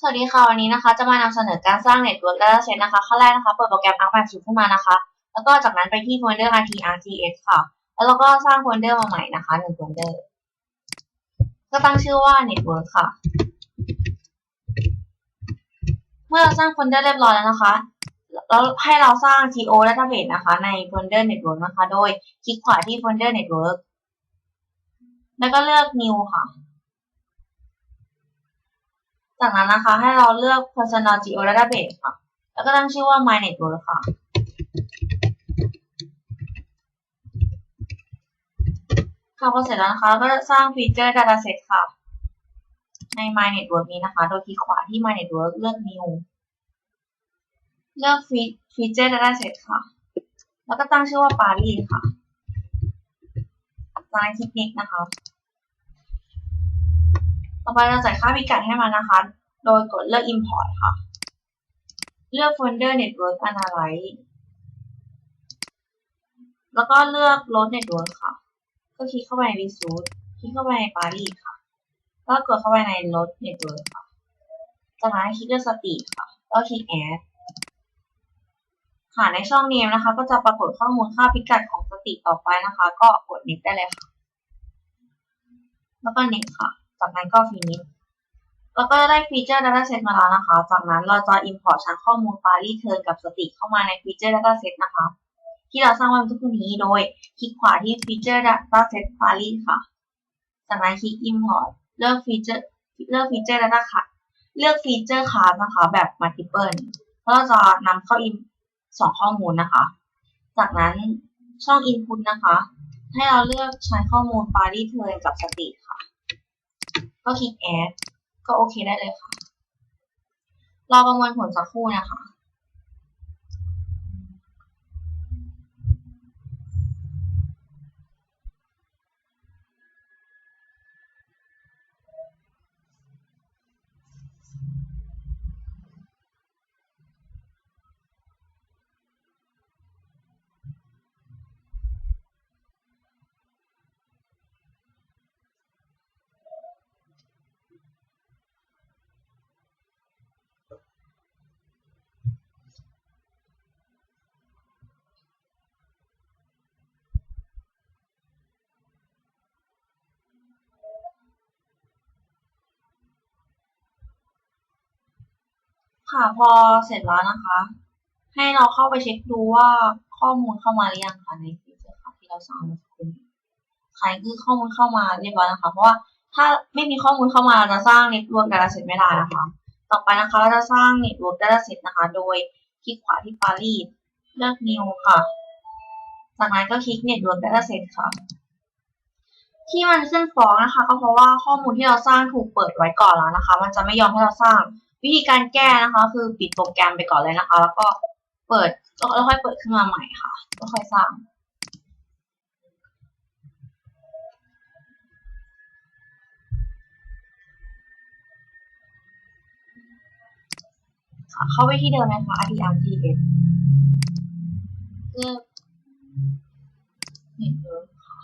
สวัสดีค่ะวันนี้นะคะจะมานำเสนอการสร้าง Network Dataset นะคะขั้นแรกนะคะเปิดโปรแกรม ArcMap ขึ้นมานะคะ แล้วก็จากนั้นไปที่โฟลเดอร์ rt rts ค่ะ แล้วเราก็สร้างโฟลเดอร์มาใหม่นะคะหนึ่งโฟลเดอร์ก็ตั้งชื่อว่า Network ค่ะ เมื่อเราสร้างโฟลเดอร์เรียบร้อยแล้วนะคะแล้วให้เราสร้าง to database นะคะ ในโฟลเดอร์ Network นะคะ โดยคลิกขวาที่โฟลเดอร์ Network แล้วก็เลือก new ค่ะ จากนั้นนะคะ ให้เราเลือก personal geo database ค่ะ แล้วก็ตั้งชื่อว่า my network ค่ะ ค่ะพอเสร็จแล้วนะคะเราก็สร้างฟีเจอร์ dataset ค่ะ ใน my network นี้นะคะ โดยคลิกขวาที่ my network เลือก new เลือกฟีเจอร์ dataset ค่ะ แล้วก็ตั้งชื่อว่า Paris ค่ะจากนั้นคลิก next นะคะ ต่อไปเราใส่ค่าพิกัดให้มันนะคะ โดยกดเลือก import ค่ะ เลือก folder network analyze แล้วก็เลือก load network ค่ะ ก็คลิกเข้าไปใน resource คลิกเข้าไปใน Paris ค่ะ แล้วกดเข้าไปใน load network ค่ะ จากนั้นคลิกเลือก state ค่ะ แล้วคลิก add ค่ะในช่อง name นะคะ ก็จะปรากฏข้อมูลค่าพิกัดของสติต่อไปนะคะ ก็กด next ได้เลยค่ะ แล้วก็ next ค่ะ จากนั้นก็ finish แล้วก็ได้ฟีเจอร์ dataset มาแล้วนะคะ จากนั้นเราจะ import ชั้นข้อมูล Paris turn กับสติเข้ามาในฟีเจอร์ dataset นะคะ ที่เราสร้างไว้เมื่อสักคู่นี้โดยคลิกขวาที่ฟีเจอร์ dataset Paris ค่ะ จากนั้นคลิก import เลือกฟีเจอร์เลือกฟีเจอร์ data class เลือกฟีเจอร์ class นะคะ แบบ multiple แล้วเราจะนำเข้า in สองข้อมูลนะคะ จากนั้นช่อง input นะคะ ให้เราเลือกใช้ข้อมูล Paris turn กับสติค่ะ ก็คลิก add ก็โอเคได้เลยค่ะ รอประมวลผลสักครู่นะคะ ค่ะ พอเสร็จแล้วนะคะ ให้เราเข้าไปเช็คดูว่าข้อมูลเข้ามาหรือยังคะในฟีเจอร์ค่ะที่เราสร้างมื่อสักครู่ใครคือข้อมูลเข้ามาเรียบร้อยนะคะ เพราะว่าถ้าไม่มีข้อมูลเข้ามาเราจะสร้าง Network Dataset ไม่ได้นะคะ ต่อไปนะคะเราจะสร้าง Network Dataset นะคะ โดยคลิกขวาที่ Paris เลือก New ค่ะ จากนั้นก็คลิก Network Dataset ค่ะ ที่มันขึ้นฟ้องนะคะ ก็เพราะว่าข้อมูลที่เราสร้างถูกเปิดไว้ก่อนแล้วนะคะ มันจะไม่ยอมให้เราสร้าง วิธีการแก้นะคะ คือปิดโปรแกรมไปก่อนเลยนะคะ แล้วก็เปิดแล้วค่อยเปิดขึ้นมาใหม่ค่ะแล้วค่อยสร้างเข้าไปที่เดิมนะคะ RTRTS เลือก Network ค่ะ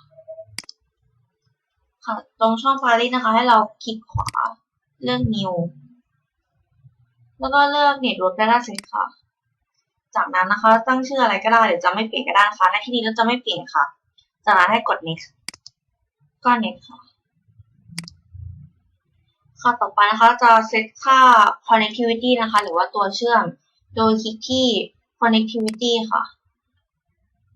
ค่ะ ตรงช่อง Paris นะคะ ให้เราคลิกขวา เลือก New แล้วก็เลือก Network Dataset ค่ะ จากนั้นนะคะตั้งชื่ออะไรก็ได้หรือจะไม่เปลี่ยนก็ได้นะคะในที่นี้เราจะไม่เปลี่ยนค่ะ จากนั้นให้กด next ก็ next ค่ะค่ะต่อไปนะคะจะเซตค่า connectivity นะคะ หรือว่าตัวเชื่อม โดยคลิกที่ connectivity ค่ะ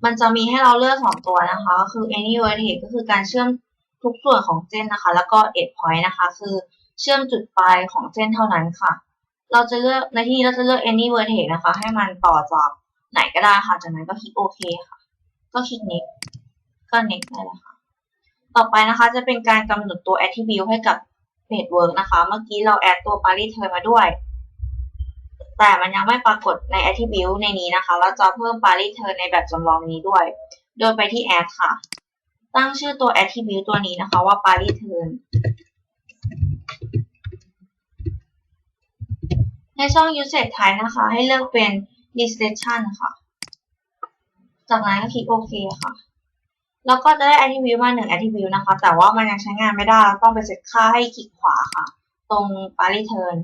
มันจะมีให้เราเลือกสองตัวนะคะ คือ any vertex ก็คือการเชื่อมทุกส่วนของเส้นนะคะ แล้วก็ end point นะคะ คือเชื่อมจุดปลายของเส้นเท่านั้นค่ะ เราจะเลือกในที่นี้เราจะเลือก any vertex นะคะ ให้มันต่อจากไหนก็ได้ค่ะ จากนั้นก็คลิกโอเคค่ะ ก็คลิก next ก็ next ได้แล้วค่ะ ต่อไปนะคะจะเป็นการกำหนดตัว attribute ให้กับ network นะคะ เมื่อกี้เราแอดตัว Paris turn มาด้วย แต่มันยังไม่ปรากฏใน attribute ในนี้นะคะ เราจะเพิ่ม Paris turn ในแบบจำลองนี้ด้วย โดยไปที่ add ค่ะ ตั้งชื่อตัว attribute ตัวนี้นะคะว่า Paris ในช่อง usage type นะคะ ให้เลือกเป็น description ค่ะ จากนั้นก็คลิกโอเคค่ะ แล้วก็จะได้ attribute มาหนึ่ง attribute นะคะ แต่ว่ามันยังใช้งานไม่ได้ ต้องไปเซตค่าให้คลิกขวาค่ะ ตรงปารีเทิร์น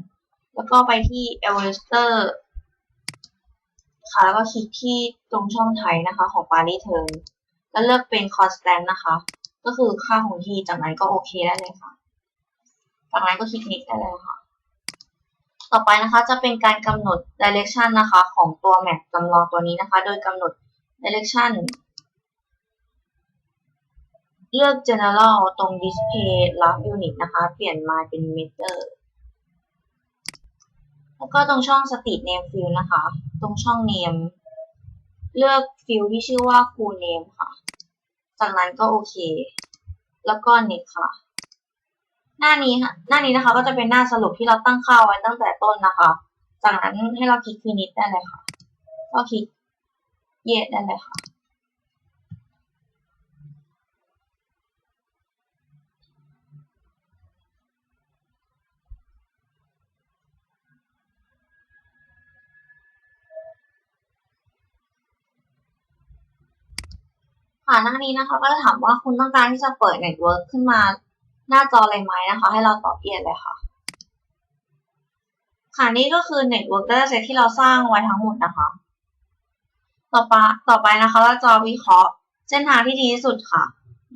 แล้วก็ไปที่ e v e r e s t e r ค่ะ แล้วก็คลิกที่ตรงช่องไทยนะคะของปารีเทิร์นแล้วเลือกเป็น constant นะคะ ก็คือค่าคงที่จากนั้นก็โอเคได้เลยค่ะจากนั้นก็คลิก next ได้เลยค่ะ ต่อไปนะคะจะเป็นการกำหนด direction นะคะ ของตัว map จำลองตัวนี้นะคะ โดยกำหนด direction เลือก general ตรง display last unit นะคะ เปลี่ยนมาเป็น meter แล้วก็ตรงช่อง state name field นะคะ ตรงช่อง name เลือก field ที่ชื่อว่า full name ค่ะ จากนั้นก็โอเค แล้วก็ next ค่ะ หน้านี้ค่ะหน้านี้นะคะ ก็จะเป็นหน้าสรุปที่เราตั้งค่าไว้ตั้งแต่ต้นนะคะ จากนั้นให้เราคลิก finish ได้เลยค่ะ ก็คลิก yes ได้เลยค่ะค่ะหน้านี้นะคะ ก็จะถามว่าคุณต้องการที่จะเปิดเน็ตเวิร์กขึ้นมา หน้าจอเลยไหมนะคะ ให้เราตอบเอียดเลยค่ะ ค่ะนี่ก็คือ Network Dataset ที่เราสร้างไว้ทั้งหมดนะคะ ต่อไปต่อไปนะคะ เราจะวิเคราะห์เส้นทางที่ดีที่สุดค่ะ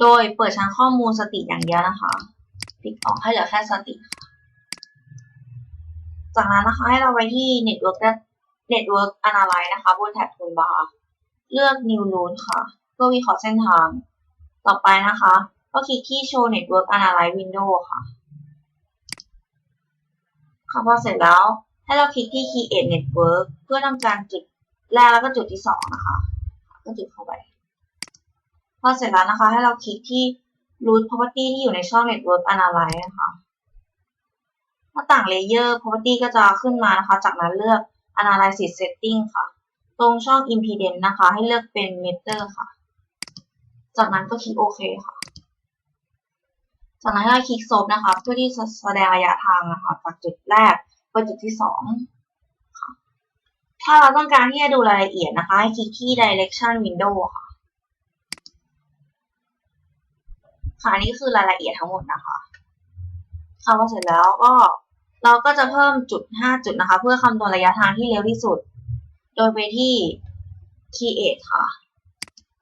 โดยเปิดชั้นข้อมูลสติอย่างเดียวนะคะปิดออกให้เหลือแค่สติค่ะจากนั้นนะคะให้เราไปที่ Network Network Analyze นะคะบนแท็บ Toolbar เลือก New Route ค่ะ เพื่อวิเคราะห์เส้นทาง ต่อไปนะคะ ก็คลิกที่ Show Network Analyze Window ค่ะค่ะพอเสร็จแล้วให้เราคลิกที่ Create Network เพื่อทำการจุดแรกแล้วก็จุดที่สองนะคะ ก็จุดเข้าไป พอเสร็จแล้วนะคะ ให้เราคลิกที่ Root Property ที่อยู่ในช่อง Network Analyze นะคะหน้าต่าง Layer Property ก็จะขึ้นมานะคะ จากนั้นเลือก Analysis Setting ค่ะ ตรงช่อง Impedance นะคะ ให้เลือกเป็น Meter ค่ะ จากนั้นก็คลิกโอเคค่ะ จากนั้นให้คลิก Slope นะคะเพื่อที่จะแสดงระยะทางนะคะจากจุดแรกไปจุดที่สองถ้าเราต้องการที่จะดูรายละเอียดนะคะให้คลิกที่ Direction Window ค่ะค่ะนี่คือรายละเอียดทั้งหมดนะคะค่ะพอเสร็จแล้วก็เราก็จะเพิ่มจุด 5 จุดนะคะ เพื่อคำนวณระยะทางที่เร็วที่สุด โดยไปที่ Create ค่ะ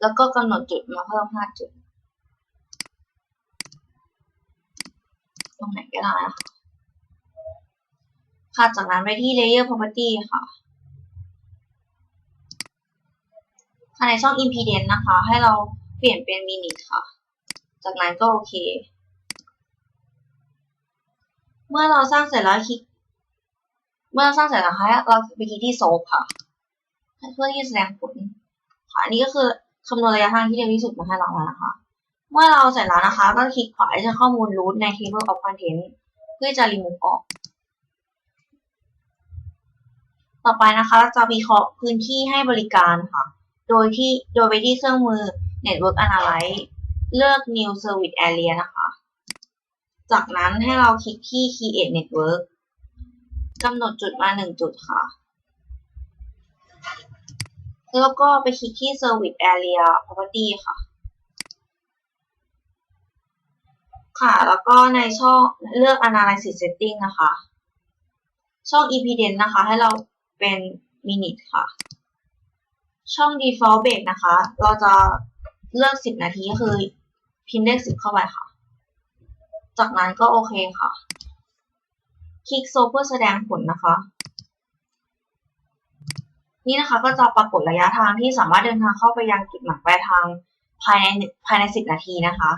แล้วก็กำหนดจุดมาเพิ่ม 5 จุด ตรงไหนก็ได้นะคะค่ะจากนั้นไปที่ Layer Property ค่ะค่ะในช่อง Impedance นะคะ ให้เราเปลี่ยนเป็น Minute ค่ะ จากนั้นก็โอเค เมื่อเราสร้างเสร็จแล้วคลิก เมื่อเราสร้างเสร็จแล้วนะคะเราไปคลิกที่ Soap ค่ะ เพื่อที่จะแสดงผลค่ะอันนี้ก็คือคำนวณระยะทางที่เร็วที่สุดมาให้เราแล้วนะคะ เมื่อเราเสร็จแล้วนะคะ ก็คลิกขวาที่จะข้อมูล root ใน table of content เพื่อจะ remove ออก ต่อไปนะคะเราจะวิเคราะห์พื้นที่ให้บริการค่ะ โดยที่โดยไปที่เครื่องมือ Network Analyze เลือก New Service Area นะคะ จากนั้นให้เราคลิกที่ Create Network กำหนดจุดมา1จุดค่ะ แล้วก็ไปคลิกที่ Service Area Property ค่ะ ค่ะ แล้วก็ในช่องเลือก Analysis Setting นะคะ ช่อง Impedance นะคะ ให้เราเป็น Minute ค่ะ ช่อง Default Bake นะคะ เราจะเลือก 10 นาทีก็คือพิมพ์เลข 10 เข้าไปค่ะ จากนั้นก็โอเคค่ะ คลิกโซเพื่อแสดงผลนะคะ นี่นะคะก็จะปรากฏระยะทางที่สามารถเดินทางเข้าไปยังจุดหมายปลายทางภายในภายใน 10 นาทีนะคะ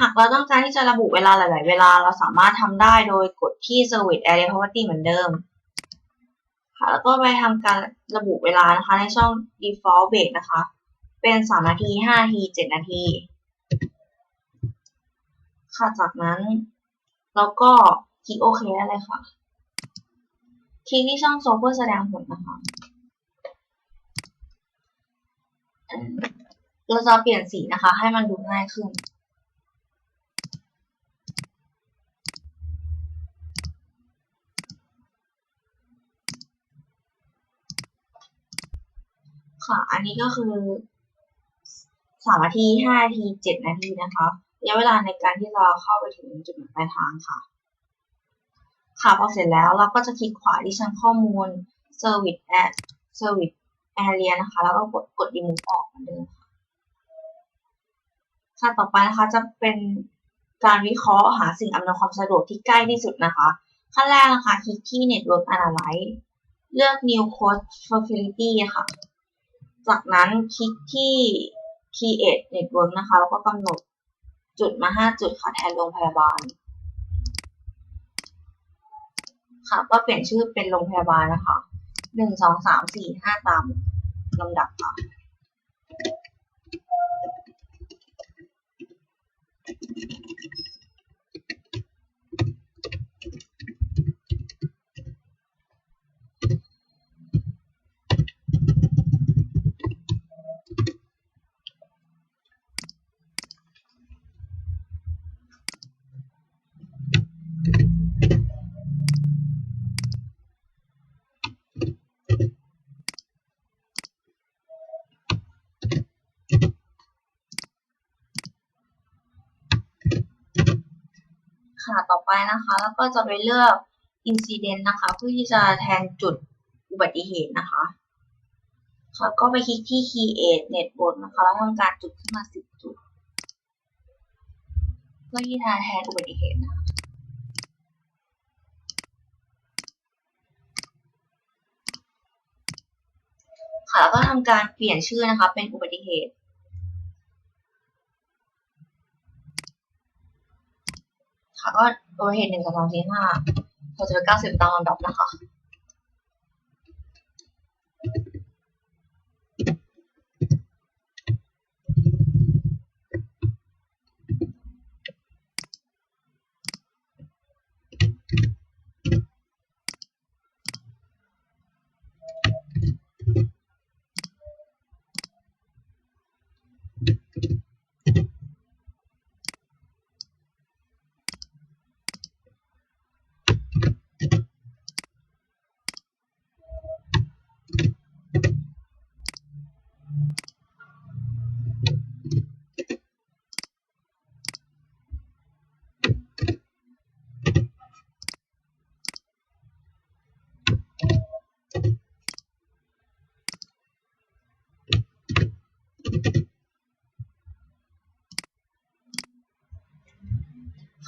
หากเราต้องการที่จะระบุเวลาหลาย ๆ เวลาเราสามารถทำได้โดยกดที่ Service Area Property เหมือนเดิม ค่ะ แล้วก็ไปทำการระบุเวลานะคะ ในช่อง Default Bake นะคะ เป็น 3 นาที 5 นาที 7 นาที ค่ะ จากนั้นเราก็คลิกโอเคได้เลยค่ะ คลิกที่ช่องโซเพื่อแสดงผลนะคะเราจะเปลี่ยนสีนะคะ ให้มันดูง่ายขึ้น ค่ะ อันนี้ก็คือสามนาทีห้านาทีเจ็ดนาทีนะคะระยะเวลาในการที่เราเข้าไปถึงจุดหมายปลายทางค่ะ ค่ะพอเสร็จแล้วเราก็จะคลิกขวาที่ชั้นข้อมูล Service at Service Area นะคะ แล้วก็กดกด Remove ออกเหมือนเดิมค่ะค่ะต่อไปนะคะจะเป็นการวิเคราะห์หาสิ่งอำนวยความสะดวกที่ใกล้ที่สุดนะคะ ขั้นแรกนะคะคลิกที่ Network Analyze เลือก New Code Facility ค่ะ จากนั้นคลิกที่ Create Network นะคะ แล้วก็กำหนดจุดมา 5 จุดค่ะแทนโรงพยาบาล ค่ะ ก็เปลี่ยนชื่อเป็นโรงพยาบาลนะคะหนึ่งสองสามสี่ห้าตามลำดับค่ะ นะคะ แล้วก็จะไปเลือก incident นะคะ เพื่อที่จะแทนจุดอุบัติเหตุนะคะ ค่ะ ก็ไปคลิกที่ create network นะคะ แล้วทำการจุดขึ้นมา10จุด เพื่อที่จะแทนอุบัติเหตุนะคะค่ะแล้วก็ทำการเปลี่ยนชื่อนะคะ เป็นอุบัติเหตุ ค่ะ ก็ตัวเหตุหนึ่งสองสามสี่ห้าหกสิบเก้าสิบตามลำดับนะคะ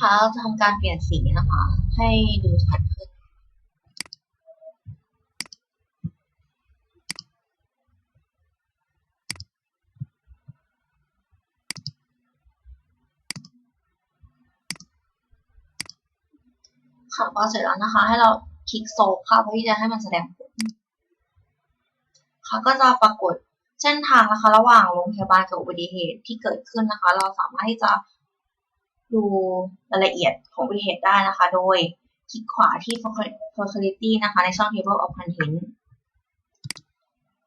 คะเราจะทำการเปลี่ยนสีนะคะ ให้ดูชัดขึ้น ค่ะพอเสร็จแล้วนะคะ ให้เราคลิกโซฟค่ะเพื่อที่จะให้มันแสดงผลค่ะก็จะปรากฏเส้นทางนะคะ ระหว่างโรงพยาบาลกับอุบัติเหตุที่เกิดขึ้นนะคะ เราสามารถที่จะ ดูรายละเอียดของอุบัติเหตุได้นะคะ โดยคลิกขวาที่ facility นะคะ ในช่อง table of contents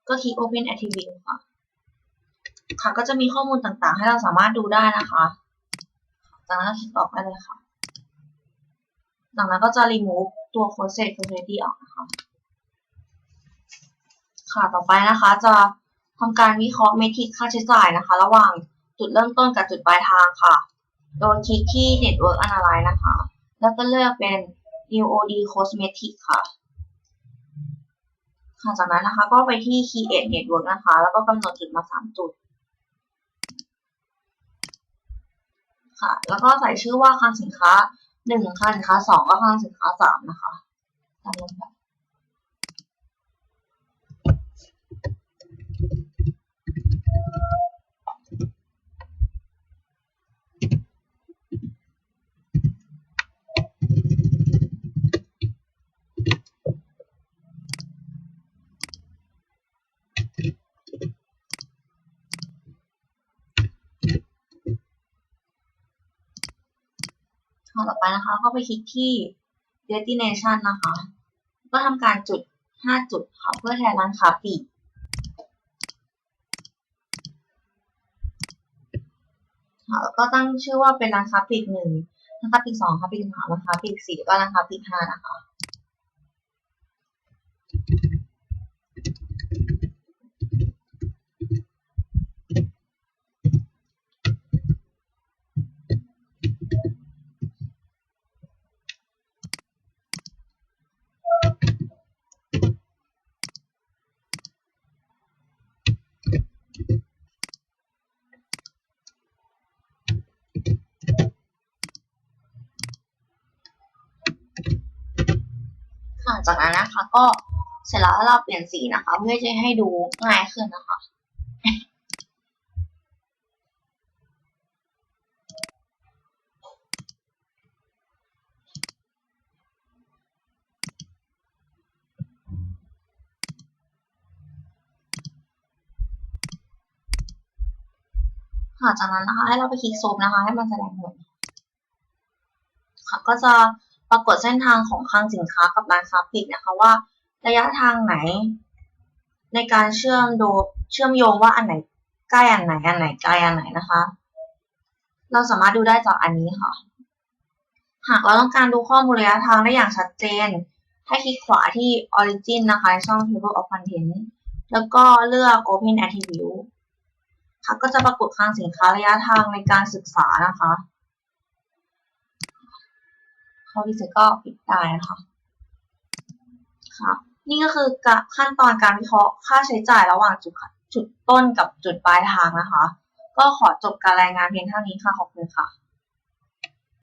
ก็คลิก open attribute ค่ะ ค่ะ ก็จะมีข้อมูลต่างๆ ให้เราสามารถดูได้นะคะ จากนั้นคลิกออกได้เลยค่ะ จากนั้นก็จะ remove ตัว code set facility ออกนะคะ ค่ะ ต่อไปนะคะจะทำการวิเคราะห์เมทริกค่าใช้จ่ายนะคะ ระหว่างจุดเริ่มต้นกับจุดปลายทางค่ะ โดยคลิกที่ Network Analyze นะคะ แล้วก็เลือกเป็น New OD Cosmetic ค่ะค่ะจากนั้นนะคะ ก็ไปที่ Create Network นะคะ แล้วก็กำหนดจุดมา 3 จุด ค่ะ แล้วก็ใส่ชื่อว่าคลังสินค้า 1คลังสินค้า 2 ก็คลังสินค้า 3 นะคะตามลำดับ ค่ะต่อไปนะคะ ก็ไปคลิกที่ destination นะคะ ก็ทำการจุด 5 จุดค่ะเพื่อแทนร้านค้าปลีกค่ะแล้วก็ตั้งชื่อว่าเป็นร้านค้าปลีกหนึ่งร้านค้าปลีกสองร้านค้าปลีกสามร้านค้าปลีกสี่แล้วก็ร้านค้าปลีกห้านะคะ จากนั้นนะคะ ก็เสร็จแล้วเราเปลี่ยนสีนะคะ เพื่อจะให้ดูง่ายขึ้นนะคะค่ะจากนั้นนะคะให้เราไปคลิกซูมนะคะ ให้มันแสดงผลค่ะก็จะ ปรากฏเส้นทางของคลังสินค้ากับร้านค้าปลีกนะคะว่า ระยะทางไหน ในการเชื่อมโดเชื่อมโยงว่าอันไหนใกล้อันไหนอันไหนไกลอันไหนนะคะ เราสามารถดูได้จากอันนี้ค่ะ หากเราต้องการดูข้อมูลระยะทางได้อย่างชัดเจน ให้คลิกขวาที่ Origin นะคะในช่อง Table of Content แล้วก็เลือก Open Attribute ค่ะก็จะปรากฏคลังสินค้าระยะทางในการศึกษานะคะ เข้าที่สุดก็ปิดได้นะคะค่ะนี่ก็คือขั้นตอนการวิเคราะห์ค่าใช้จ่ายระหว่างจุดจุดต้นกับจุดปลายทางนะคะ ก็ขอจบการรายงานเพียงเท่านี้ค่ะ ขอบคุณค่ะ